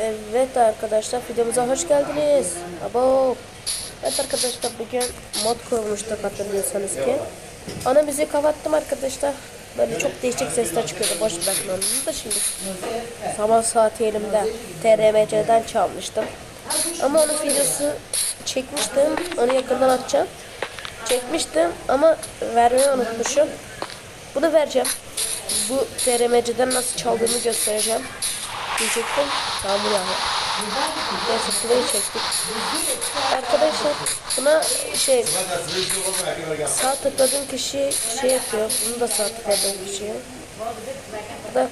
Evet arkadaşlar videomuza hoş geldiniz. Abo. Evet arkadaşlar bugün mod kurmuştuk hatırlıyorsanız ki. Ana müziği kapattım arkadaşlar. Böyle çok değişik sesler çıkıyordu. Boş bırakın onu da şimdi. Sabah saati elimde. TRMC'den çalmıştım. Ama onun videosu çekmiştim. Onu yakından atacağım. Çekmiştim ama vermeyi unutmuşum. Bunu vereceğim. Bu TRMC'den nasıl çaldığımı göstereceğim. Diyecektim. Yağmur yağıyor. Neyse burayı çektik. Arkadaşlar buna şey sağ tıkladığım kişi şey yapıyor. Bunu da sağ tıkladığım kişiye. Bu da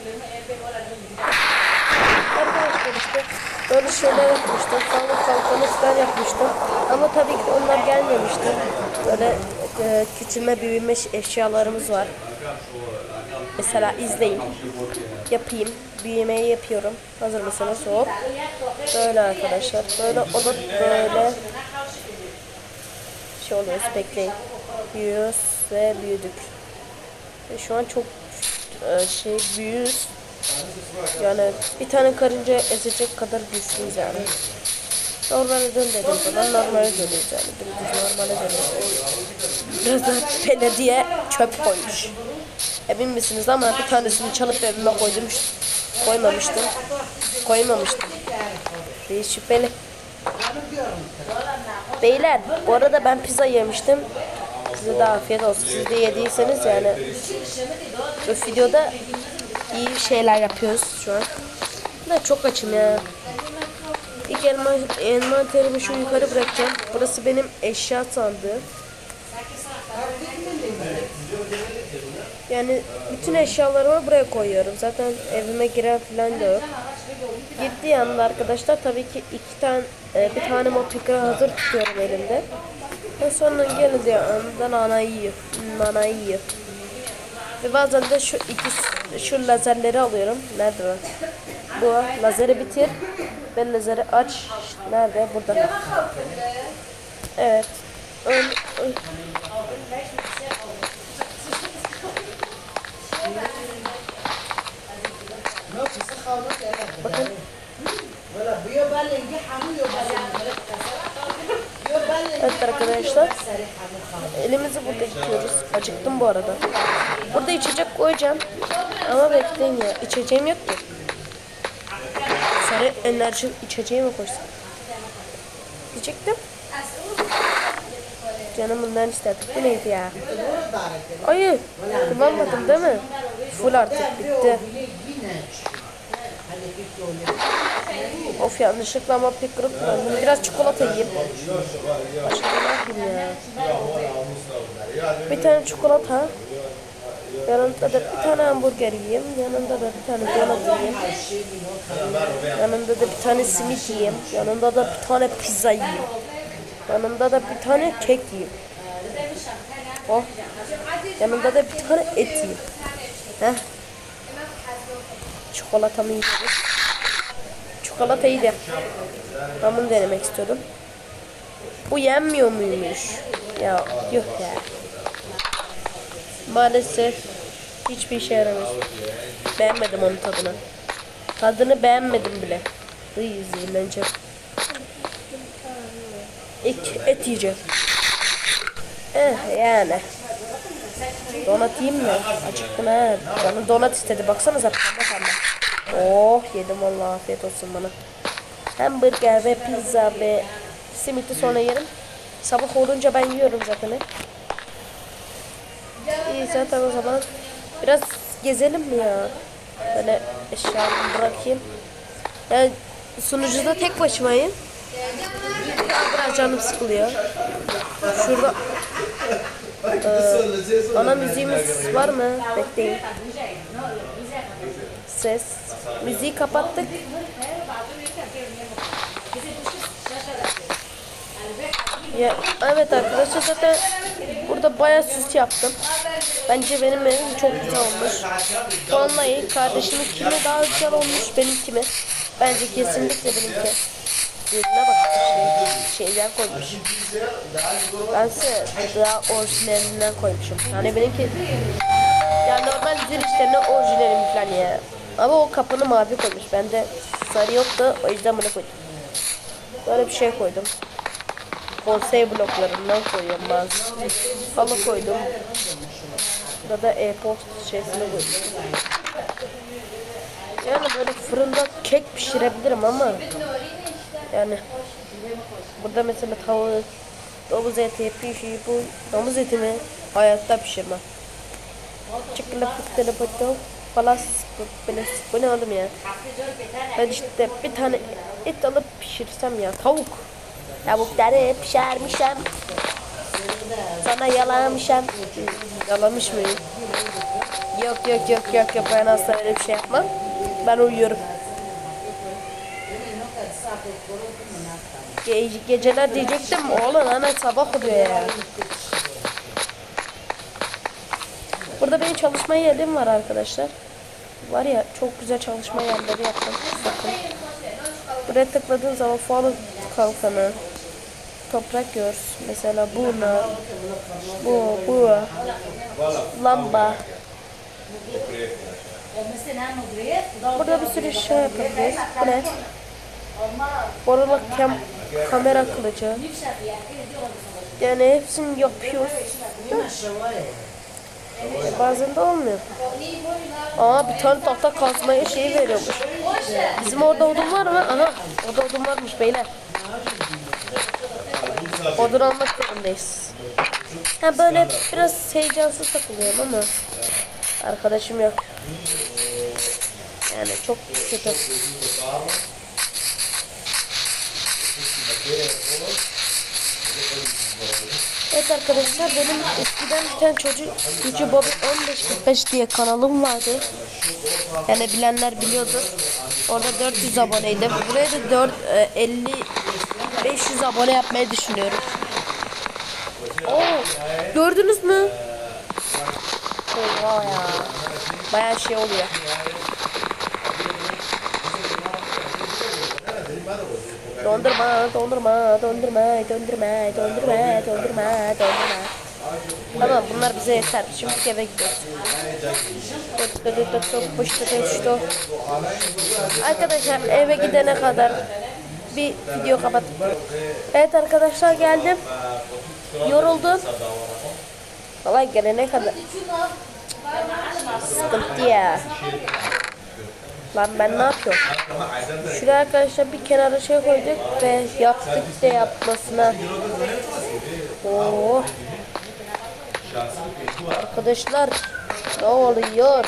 Arkadaşlar işte böyle şeyler yapmıştım. Sağlık kalkanı falan yapmıştım. Ama tabii ki onlar gelmemişti. Böyle e, küçülme büyüme eşyalarımız var. Mesela izleyin. Yapayım. Büyümeyi yapıyorum. Hazır mısınız? Hop. Böyle arkadaşlar. Böyle olup böyle şey oluyoruz. Bekleyin. Büyüyoruz ve büyüdük. Ve şu an çok e, şey büyüyoruz. Yani bir tane karınca ezecek kadar güçlüyüz yani. Normale dön dediğim zaman normale dönüyoruz yani. Dümdüz normale dönüyoruz. Biraz da belediye çöp koymuş. Emin misiniz ama bir tanesini çalıp evime koydum. Koymamıştım. Koymamıştım. Bir şüpheli. Beyler bu arada ben pizza yemiştim. Size de afiyet olsun. Siz de yediyseniz yani. Bu videoda iyi şeyler yapıyoruz şu an. Ben çok açım ya. İlk elma, envanterimi şu yukarı bırakacağım. Burası benim eşya sandığım. Yani bütün eşyalarımı buraya koyuyorum. Zaten evime giren falan da yok. Girdiği yanında arkadaşlar tabii ki iki tane e, bir tane motosiklet hazır tutuyorum elimde. Ve sonra gelince anda nana yiyor. Nana yiyor. Ve bazen de şu iki şu lazerleri alıyorum. Nerede o? Bu lazeri bitir. Ben lazeri aç. Nerede? Burada. Evet. Öyle, öyle. Evet arkadaşlar. Elimizi burada yıkıyoruz. Acıktım bu arada. Burada içecek koyacağım. Ama bekleyin ya. İçeceğim yok ki. Sarı enerji içeceği mi koysam? Diyecektim. Canım bundan istedik. Bu neydi ya? Hayır. Kullanmadım değil mi? Full artık bitti. Of yanlışlıkla ama pek kırıp kullandım. Biraz çikolata yiyeyim. Başka ne ya? Bir tane çikolata. Yanında da bir tane hamburger yiyeyim. Yanında da bir tane donat yiyeyim. Yanında da bir tane simit yiyeyim. Yanında da bir tane pizza yiyeyim. Yanında da bir tane kek yiyeyim. Oh. Yanında da bir tane et yiyeyim. Heh. Çikolatamı yiyoruz. Çikolatayı da. Ben bunu denemek istiyordum. Bu yenmiyor muymuş? Ya yok ya. Maalesef hiçbir işe yaramıyor. Beğenmedim onun tadını. Tadını beğenmedim bile. Iy zehirleneceğim. İlk et yiyeceğim. Eh yani. Donat yiyeyim mi? Acıktım he. Canım donat istedi. Baksanıza pembe pembe. Oh yedim vallahi afiyet olsun bana. Hamburger ve pizza ve simiti sonra yerim. Sabah olunca ben yiyorum zaten. hep. İyi zaten o zaman biraz gezelim mi ya? Böyle eşyamı bırakayım. Yani sunucuda tek başımayım. Biraz canım sıkılıyor. Şurada ee, ana müziğimiz var mı? Bekleyin. Ses. Müziği kapattık. Ya, evet arkadaşlar zaten burada bayağı süs yaptım. Bence benim evim çok güzel olmuş. Vallahi kardeşimin kimi daha güzel olmuş benimki mi? Bence kesinlikle benimki. Yerine bak şey, şeyden koymuş. Bense daha orijinalinden koymuşum. Yani benimki yani normal zil işlerine orijinalim falan ya. Ama o kapını mavi koymuş. Ben de Sarı yoktu. O yüzden bunu koydum. Böyle bir şey koydum. Konsey bloklarından koyuyorum bazı. Halı koydum. Burada da e-post şeysini koydum. Yani böyle fırında kek pişirebilirim ama yani burada mesela tavuk, domuz eti, pişi, bu domuz etimi hayatta pişirmem. Çıkılı pıttılı pıttı falan böyle bu ne oğlum ya? Ben işte bir tane et alıp pişirsem ya tavuk. Tavukları pişirmişim. Sana yalamışım. Yalamış mıyım? Yok yok yok yok yok ben asla öyle bir şey yapmam. Ben uyuyorum. Ge geceler diyecektim oğlum hemen sabah oluyor ya. Burada benim çalışma yerim var arkadaşlar. Var ya çok güzel çalışma yerleri yaptım. Bakın. Buraya tıkladığın zaman fualı kalkanı, toprak gör. Mesela buna, bu, bu, lamba. Burada bir sürü şey yapabiliriz. Bu ne? Boralık kam kamera kılıcı. Yani hepsini yapıyoruz. Bazen de olmuyor. Aa bir tane tahta kazmaya şey veriyormuş. Bizim orada odun var mı? Aha orada odun varmış beyler. Odun almak zorundayız. Ha böyle biraz heyecansız takılıyorum ama arkadaşım yok. Yani çok kötü. Evet arkadaşlar benim eskiden bir tane çocuk Gücü Bobby 1545 diye kanalım vardı. Yani bilenler biliyordur. Orada 400 aboneydim. Buraya da 4 e, 50 500 abone yapmayı düşünüyorum. Oo, gördünüz mü? Oha ya. Bayağı şey oluyor. Dondurma, dondurma, dondurma, dondurma, dondurma, dondurma, dondurma. Tamam bunlar bize yeter. Şimdi eve gidiyoruz. Arkadaşlar eve gidene kadar bir video kapatıp Evet arkadaşlar geldim. Yoruldum. Valla gelene kadar. Sıkıntı ya. Lan ben ne yapıyorum? Şuraya arkadaşlar bir kenara şey koyduk ve yaptık de yapmasına. Oo. Arkadaşlar ne oluyor?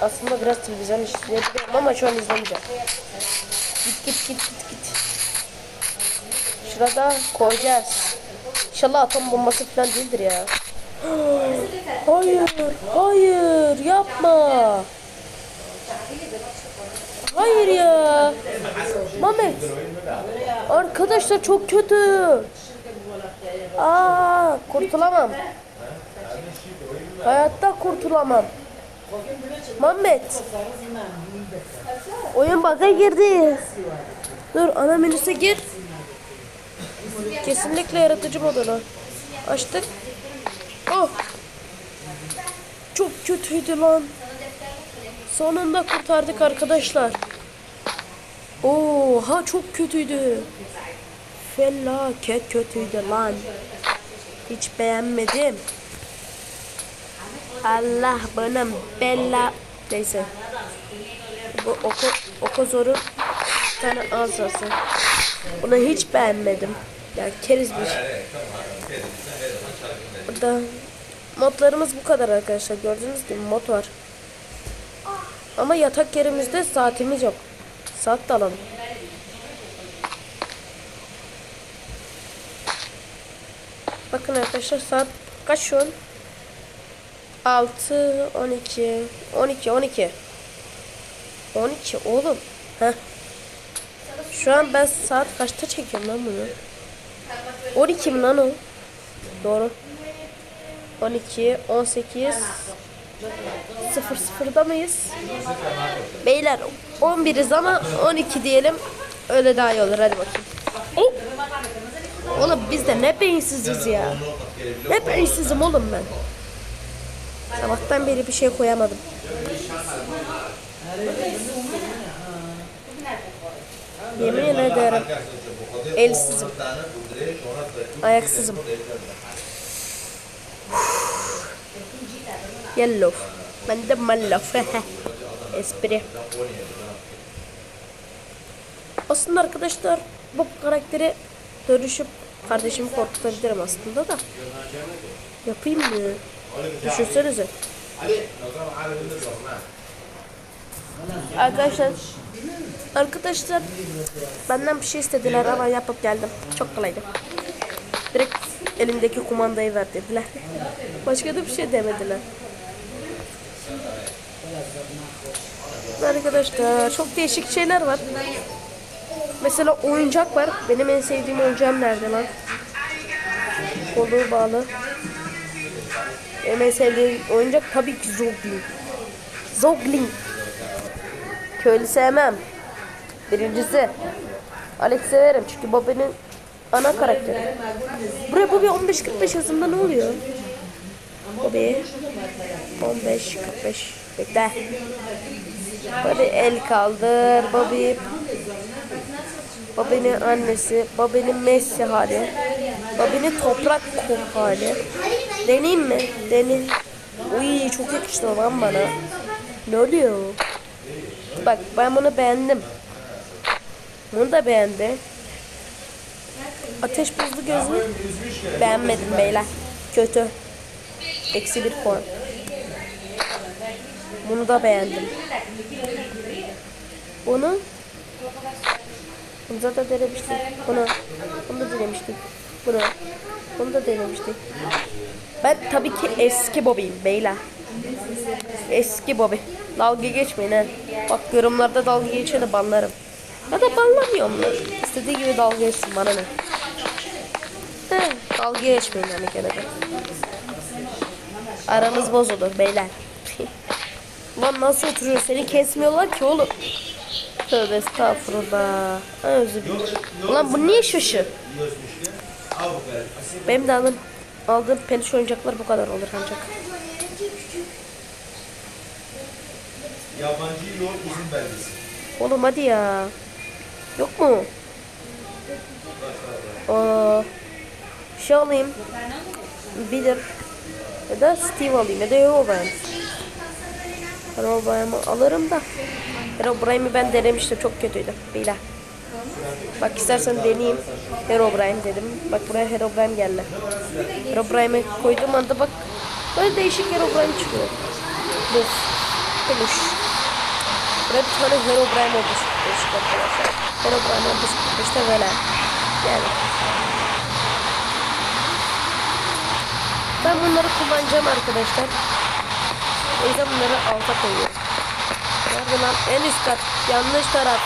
Aslında biraz televizyon izleyebilirim ama şu an izlemeyeceğim. Git git git git git. Şurada koyacağız. İnşallah atom bombası falan değildir ya. Hayır, hayır, yapma. Hayır ya. Mehmet. Arkadaşlar çok kötü. Aa, kurtulamam. Hayatta kurtulamam. Mehmet. Oyun bug'a girdi. Dur ana menüse gir. Kesinlikle yaratıcı modunu. Açtık. Oh. Çok kötüydü lan. Sonunda kurtardık arkadaşlar. Oha çok kötüydü. Felaket kötüydü lan. Hiç beğenmedim. Allah bana bella. Neyse. Bu oku, oku zoru bir tane azası. Bunu hiç beğenmedim. Yani keriz bir şey. Burada modlarımız bu kadar arkadaşlar. Gördüğünüz gibi mod var. Ama yatak yerimizde saatimiz yok. Saat de alalım. Bakın arkadaşlar saat kaç şu an? 6, 12, 12, 12. 12 oğlum. Heh. Şu an ben saat kaçta çekiyorum lan bunu? 12 mi lan o? Doğru. 12, 18, 00'da mıyız? Beyler 11'iz ama 12 diyelim. Öyle daha iyi olur hadi bakayım. Oh! Oğlum biz de ne beyinsiziz ya. Ne beyinsizim oğlum ben. Sabahtan beri bir şey koyamadım. Yemin ederim. Elsizim. Ayaksızım. Yellow. Ben de mallaf. Espri. Aslında arkadaşlar bu karakteri dönüşüp kardeşimi korkutabilirim aslında da. Yapayım mı? Düşünsenize. Arkadaşlar Arkadaşlar benden bir şey istediler ama yapıp geldim. Çok kolaydı. Direkt elimdeki kumandayı ver dediler. Başka da bir şey demediler. Arkadaşlar çok değişik şeyler var. Mesela oyuncak var. Benim en sevdiğim oyuncağım nerede lan? Kolu bağlı. Benim en sevdiğim oyuncak tabii ki Zogling. Zogling. Köylü sevmem. Birincisi. Alex severim çünkü Bobby'nin ana karakteri. Buraya Bobby 15-45 yazında ne oluyor? Bobby 15-45 bekle. Bobby el kaldır. Bobby Bobby'nin annesi, Bobby'nin Messi hali, Bobby'nin toprak kum hali. Deneyeyim mi? Deneyim. Uy çok yakıştı lan bana. Ne oluyor? Bak ben bunu beğendim. Bunu da beğendi. Ateş buzlu gözlü beğenmedim beyler. Kötü. Eksi bir puan. Bunu da beğendim. Bunu bunu zaten denemiştik. Bunu, bunu da denemiştik. Bunu, bunu da denemiştik. Ben tabii ki eski Bobby'yim beyler. Eski Bobby. Dalga geçmeyin ha. Bak yorumlarda dalga geçeni banlarım. Ya da banlamıyorum lan. İstediği gibi dalga geçsin bana ne. He, dalga geçmeyin yani gene de. Aramız bozulur beyler. Lan nasıl oturuyor? Seni kesmiyorlar ki oğlum. Tövbe estağfurullah. Özür dilerim. Ulan bu niye şaşı? Benim de aldım. Aldığım peluş oyuncaklar bu kadar olur ancak. Yabancı yol izin belgesi. Oğlum hadi ya. Yok mu? Aa, şey alayım. Bilir. Ya da Steve alayım ya da Herobrine. Herobrine'ı alırım da. Herobrine'i ben denemiştim çok kötüydü. Beyler. Bak istersen deneyeyim. Herobrine dedim. Bak buraya Herobrine geldi. Herobrine'i koyduğum anda bak böyle değişik Herobrine çıkıyor. Buz. Peluş. Buraya bir tane Herobrine olmuş. Arkadaşlar. Herobrine olmuş. İşte böyle. Yani. Ben bunları kullanacağım arkadaşlar. O yüzden bunları alta koyuyorum. Nerede lan? En üst kat. Yanlış taraf.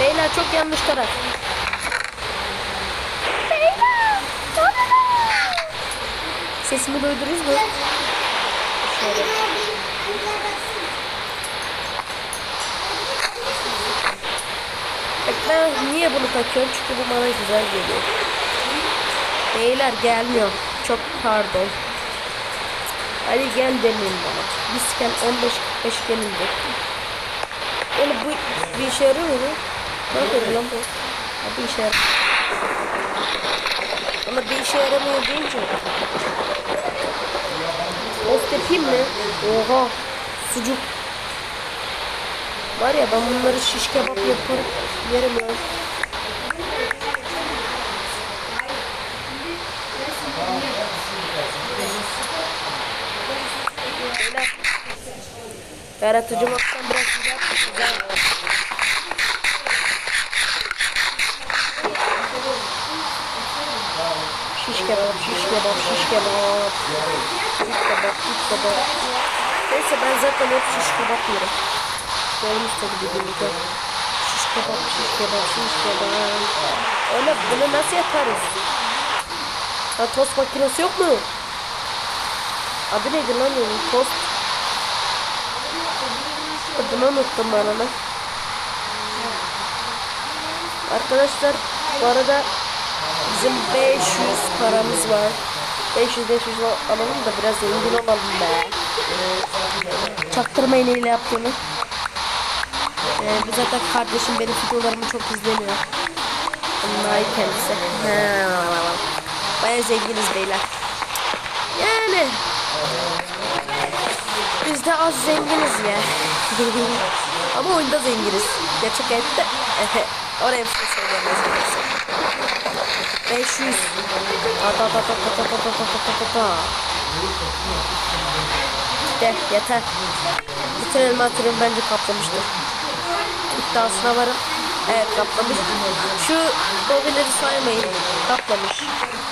Beyler çok yanlış taraf. Beyler. Sesimi duydunuz mu? Şöyle. Ben niye bunu takıyorum? Çünkü bu bana güzel geliyor. Beyler gelmiyor. Çok pardon. Hadi gel demeyin bana. Bisken 15-45 gelince. Oğlum bu bir işe yarıyor mu? Ne yapıyor lan bu? Bir işe yarıyor. Ama bir işe yaramıyor deyince. Tost yapayım mı? Oha. Sucuk. Var ya ben bunları şiş kebap yaparım. Yerim ya. Yaratıcı baktan biraz güzel. güzel. Şiş kebap, şiş kebap, şiş kebap. Şiş kebap, şiş kebap. Neyse ben zaten hep şiş kebap yerim. Görmüş tabi dediğimde. Şiş kebap, şiş kebap, şiş kebap. Öyle bunu nasıl yaparız? Ha tost makinesi yok mu? Adı neydi lan onun? Tost. Adını unuttum ben onu. Arkadaşlar bu arada bizim 500 paramız var. 500 500 alalım da biraz zengin olalım be. Çaktırmayın ile yaptığını. Ee, bu zaten kardeşim benim videolarımı çok izleniyor. Onay kendisi. Baya zenginiz beyler. Yani biz de az zenginiz ya. Ama oyunda zenginiz. Gerçek hayatta oraya bir şey söyleyemez. 500 ta ta ta ta ta ta ta ta ta ta ta De yeter. Bütün elma türüm bence kaplamıştır. İddiasına varım. Evet kaplamış. Şu mobilleri saymayın. Kaplamış.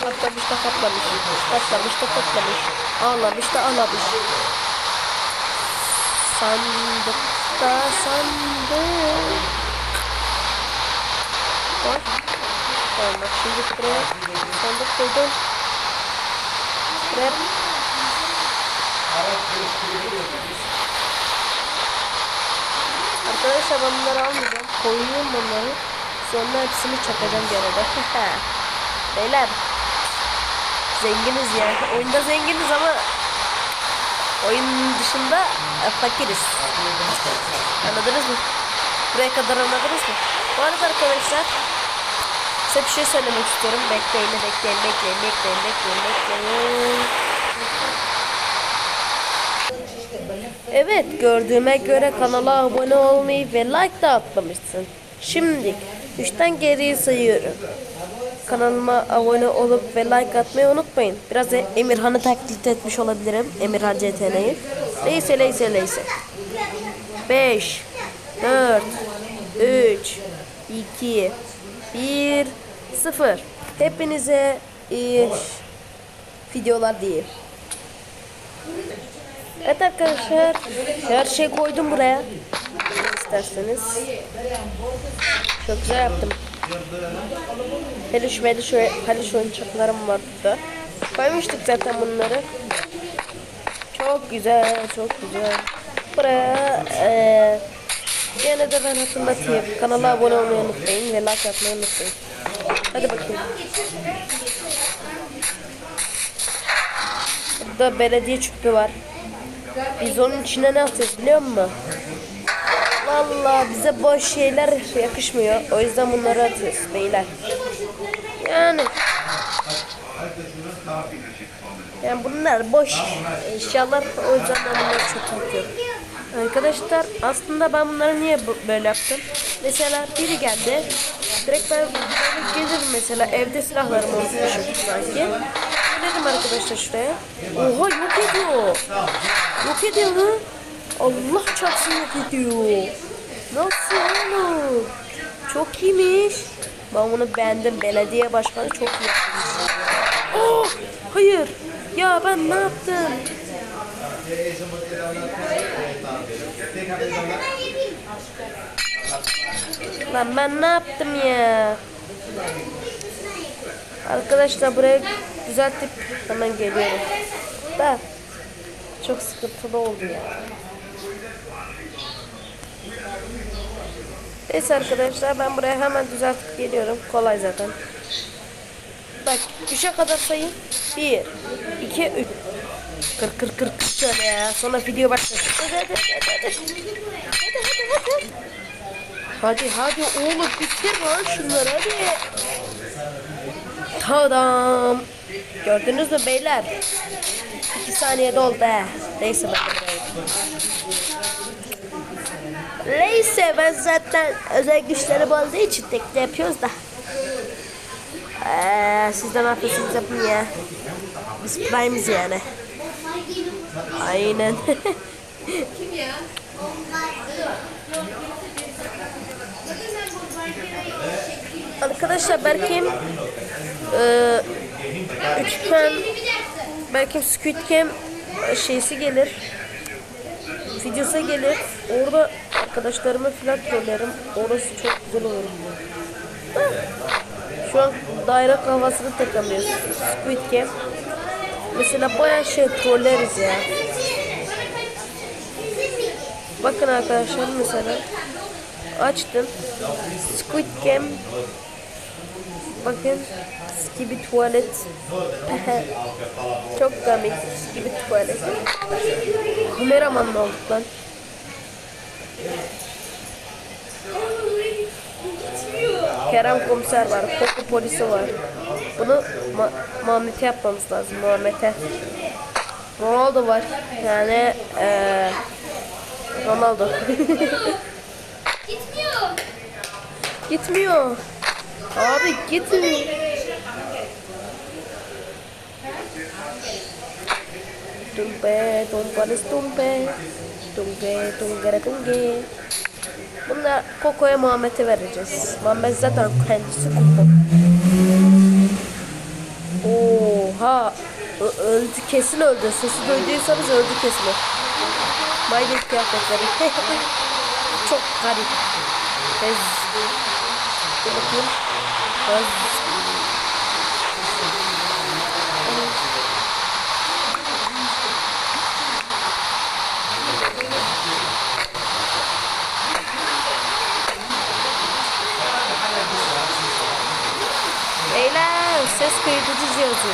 Kaplamış da kaplamış. Kaplamış da kaplamış. Ağlamış da ağlamış. Sandıkta sandık. Bak. Tamam bak şimdi buraya sandık koydum. Buraya Arkadaşlar ben bunları almayacağım. Koyuyorum bunları. Sonra hepsini çakacağım arada. Beyler. Zenginiz ya. Oyunda zenginiz ama oyun dışında e, fakiriz. Anladınız mı? Buraya kadar anladınız mı? Bu arada arkadaşlar size bir şey söylemek istiyorum. Bekleyin, bekleyin, bekleyin, bekleyin, bekleyin, bekleyin. Evet gördüğüme göre kanala abone olmayı ve like da atmamışsın. Şimdi 3'ten geriye sayıyorum. Kanalıma abone olup ve like atmayı unutmayın. Biraz da Emirhan'ı taklit etmiş olabilirim. Emirhan CTN'yi. Neyse neyse neyse. 5 4 3 2 1 0 Hepinize iyi videolar diyeyim. Evet arkadaşlar her şey koydum buraya. İsterseniz. Çok güzel yaptım. Peluş meluş peluş oyuncaklarım var burada. Koymuştuk zaten bunları. Çok güzel, çok güzel. Buraya eee yine de ben hatırlatayım. Kanala abone olmayı unutmayın ve like atmayı unutmayın. Hadi bakayım. Burada belediye çöpü var. Biz onun içine ne atıyoruz biliyor musun? Vallahi bize boş şeyler yakışmıyor. O yüzden bunları atıyoruz beyler. Yani yani bunlar boş eşyalar. O yüzden ben bunları çok. Arkadaşlar aslında ben bunları niye böyle yaptım? Mesela biri geldi. Direkt ben böyle gelirim mesela evde silahlarım düşün sanki. Gelirim arkadaşlar şuraya. Oha yok ediyor. Yok ediyor ha. Allah çarpsın yok ediyor. Nasıl oğlum? Çok iyiymiş. Ben bunu beğendim. Belediye başkanı çok iyi yapmış. Oh, hayır. Ya ben ne yaptım? Lan ben ne yaptım ya? Arkadaşlar buraya düzeltip hemen geliyorum. Da çok sıkıntılı oldu ya. Neyse arkadaşlar ben buraya hemen düzeltip geliyorum. Kolay zaten. Bak 3'e kadar sayın. 1, 2, 3. Kır kır kır kır şöyle ya. Sonra video başlasın. Hadi hadi hadi hadi. Hadi hadi hadi. Oğlum bitir lan şunları hadi. Tadam. Gördünüz mü beyler? 2 saniyede oldu he. Neyse ben Neyse ben zaten özel güçleri olduğu için tekne yapıyoruz da. Ee, siz de ne yapıyorsunuz yapın ya. Biz prime'iz yani. Aynen. Arkadaşlar Berkim e, üçgen Berkim Squid Game şeysi gelir videosu gelir orada arkadaşlarımı filan trollerim orası çok güzel olur şu an daire kahvasını takamıyoruz Squid Game. Mesela baya şey trolleriz ya. Bakın arkadaşlar mesela açtım. Squid Game. Bakın gibi tuvalet. Çok komik gibi tuvalet. Kameraman mı olduk lan? Kerem komiser var, koku polisi var. Bunu Ma Muhammed'e yapmamız lazım, Muhammed'e. Ronaldo var, yani eee Ronaldo. Gitmiyor. Gitmiyor. Abi gitmiyor. Tumpe, tumpalis tumpe. Tunge, tungere tunge. Bunu da Koko'ya Muhammed'e vereceğiz. Muhammed zaten kendisi Koko. Oha. Ö- öldü kesin öldü. Sesi duyduysanız öldü kesin. Maydet kıyafetleri. Çok garip. Dur bakayım. Bez. Beyler ses kayıtıcı cihazı.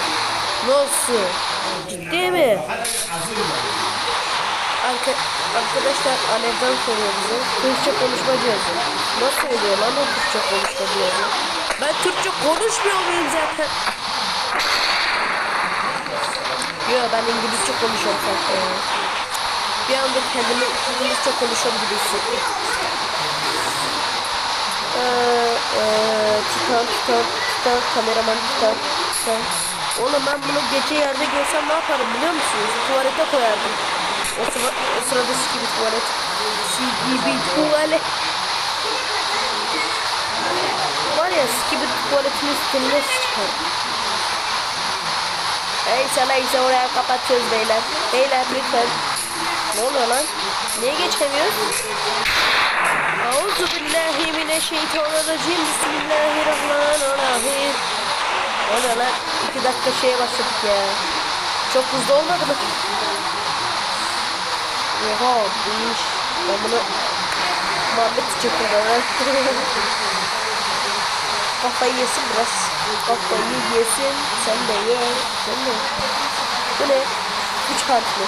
Nasıl? Ciddi mi? Arka, arkadaşlar Alev'den soruyor bize. Türkçe konuşma cihazı. Nasıl oluyor lan o Türkçe konuşma cihazı? Ben Türkçe konuşmuyor muyum zaten? Yok ben İngilizce konuşuyorum zaten. Bir anda kendimi İngilizce konuşuyorum gibi hissettim. Ee, e, Titan, Titan, Titan, kameraman Titan, Titan. Oğlum ben bunu gece yerde görsem ne yaparım biliyor musunuz? Tuvalete koyardım. O, sıra, o sırada gibi tuvalet. gibi tuvalet. Var ya gibi tuvaletin üstünde çıkar. Neyse neyse oraya kapatıyoruz beyler. Beyler lütfen. Ne oluyor lan? Niye geçemiyoruz? Auzu billahi mineşşeytanirracim. Bismillahirrahmanirrahim. O ne lan? İki dakika şeye başladık ya. Çok hızlı olmadı mı? Oha iyiymiş. Ben bunu Muhammed çekiyorum. Kafayı yesin biraz. Kafayı yesin. Sen de ye. Sen de. Bu ne? Üç harfli.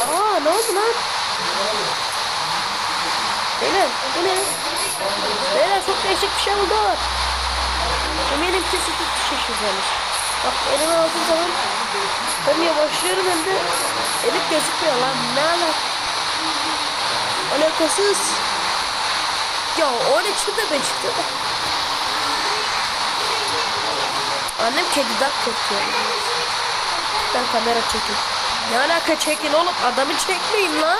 Aa ne oldu lan? Beyler bu ne? Beyler çok değişik bir şey oldu. Eminim ki siz de şaşıracaksınız. Bak elime aldığım zaman hem yavaşlıyorum hem de elim gözükmüyor lan. Ne alak? Alakasız. Ya o ne çıktı be çıktı. Annem kediden korkuyor. Ben kamera çekin. Ne alaka çekin oğlum adamı çekmeyin lan.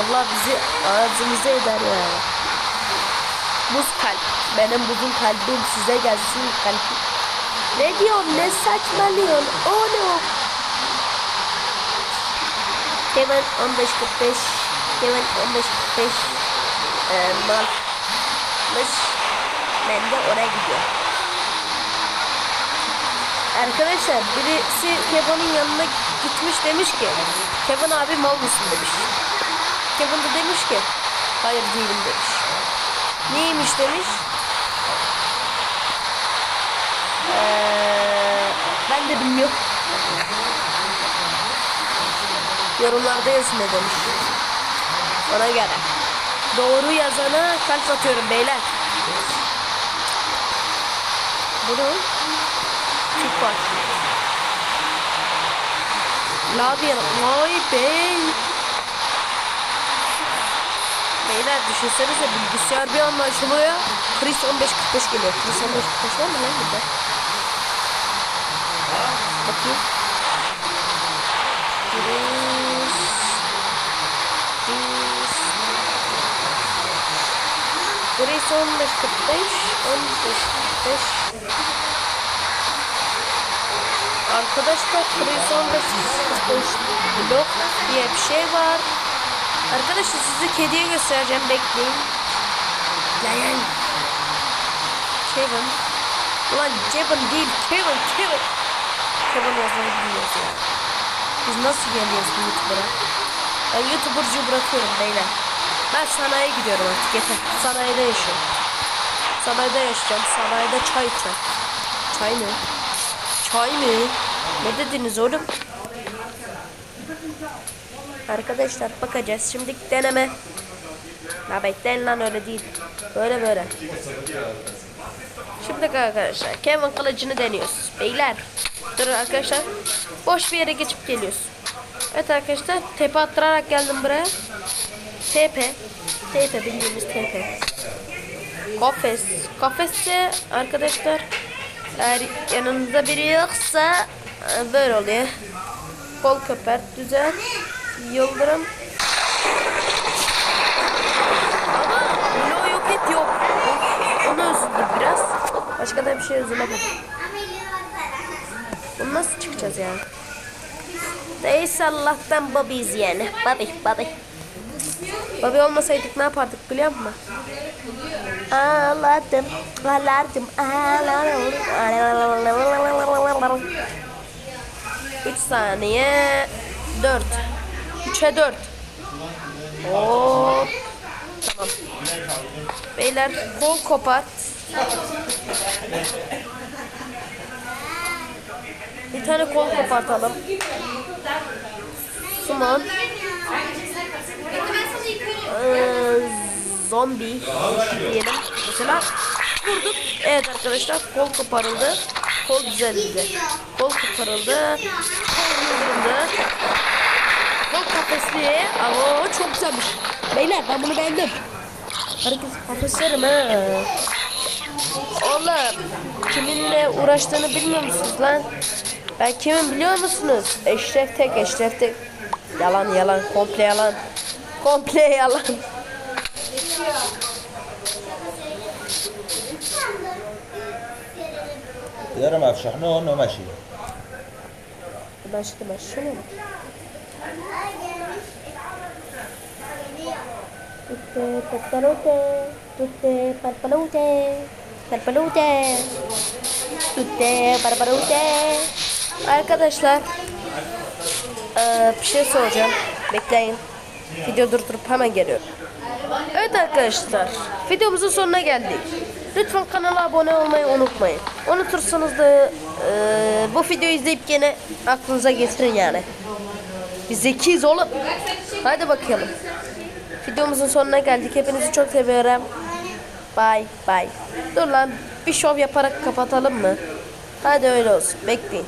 Allah bizi ağzımıza eder ya. Buz kalp. Benim buzun kalbim size gelsin kalp. Ne diyorsun ne saçmalıyorsun oğlum. Kevin 1545 Kevin 1545 ee, malmış. Ben de oraya gidiyorum. Arkadaşlar birisi Kevin'in yanına gitmiş demiş ki Kevin abi mal mısın demiş. Kevin de demiş ki hayır değilim demiş. Neymiş demiş. Ee, ben de bilmiyorum. Yorumlarda yazın ne demiş. Ona göre. Doğru yazana kalp atıyorum beyler. Bunu Türk var. Lavya. Vay bey. Beyler düşünsenize bilgisayar bir anda açılıyor. Chris 1545 geliyor. Chris 1545 var mı lan burada? Bakayım. Chris. Chris. Chris 1545. 1545. Arkadaşlar Chris 1545 blok diye bir şey var. Arkadaşlar size kediye göstereceğim bekleyin. Gel. Kevin. Ulan Kevin değil Kevin Kevin. Kevin yazmayı biliyoruz ya. Biz nasıl geliyoruz bu YouTuber'a? Ben YouTuber'cı bırakıyorum beyler. Ben sanayiye gidiyorum artık yeter. Sanayide yaşıyorum. sanayide yaşayacağım. Sanayide çay içeceğim. Çay mı? Çay mı? Ne dediniz oğlum? Arkadaşlar bakacağız. Şimdi deneme. La bekleyin lan öyle değil. Böyle böyle. Şimdi arkadaşlar Kevin kılıcını deniyoruz. Beyler. Dur arkadaşlar. Boş bir yere geçip geliyoruz. Evet arkadaşlar tepe attırarak geldim buraya. TP. TP bildiğimiz TP. Kafes. Kafeste arkadaşlar eğer yanınızda biri yoksa e, böyle oluyor. Kol köper düzen. Yıldırım. Ama bloğu yok et yok. Onu üzüldüm biraz. Başka da bir şey üzülemedim. Bunu nasıl çıkacağız yani? Neyse Allah'tan Bobby'yiz yani. Bobby, Bobby. Bobby olmasaydık ne yapardık biliyor musun? Ağladım, ağlardım, ağlardım. 3 saniye 4 3'e 4 Hop Tamam. Beyler kol kopart Bir tane kol kopartalım. Summon ee, Zombi diyelim. Mesela vurduk. Evet arkadaşlar kol koparıldı. Kol düzeldi. Kol koparıldı. Kol yıldırıldı kafesli Aa çok güzelmiş Beyler ben bunu beğendim Herkes kafeslerim ha Oğlum kiminle uğraştığını bilmiyor musunuz lan? Ben kimim biliyor musunuz? Eşref Tek, Eşref Tek. Yalan yalan, komple yalan. Komple yalan. يا ما في شحنه انه ماشي Başladı Tutte papalote, tutte papalote, papalote, tutte papalote. Arkadaşlar, eee, bir şey soracağım. Bekleyin. Video durdurup hemen geliyorum. Evet arkadaşlar, videomuzun sonuna geldik. Lütfen kanala abone olmayı unutmayın. Unutursanız da eee, bu videoyu izleyip gene aklınıza getirin yani. Biz zekiyiz oğlum. Hadi bakalım. Videomuzun sonuna geldik. Hepinizi çok seviyorum. Bye bye. Dur lan bir şov yaparak kapatalım mı? Hadi öyle olsun. Bekleyin.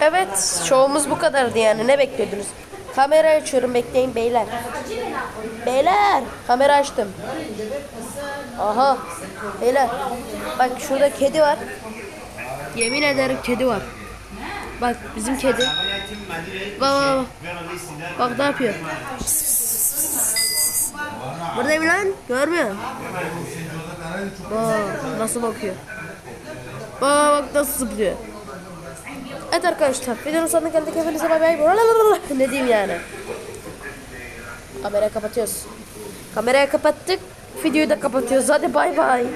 Evet, şovumuz bu kadardı yani. Ne bekliyordunuz? Kamera açıyorum, bekleyin beyler. Beyler, kamera açtım. Aha, beyler. Bak şurada kedi var. Yemin ederim kedi var. Bak bizim kedi. Bak bak bak. Bak ne yapıyor? Buradayım lan. Görmüyor? Bak nasıl bakıyor. Bak bak nasıl zıplıyor. Evet arkadaşlar videonun sonuna geldik. Hepinize bay bay. Ne diyeyim yani. Kamerayı kapatıyoruz. Kamerayı kapattık. Videoyu da kapatıyoruz. Hadi bay bay.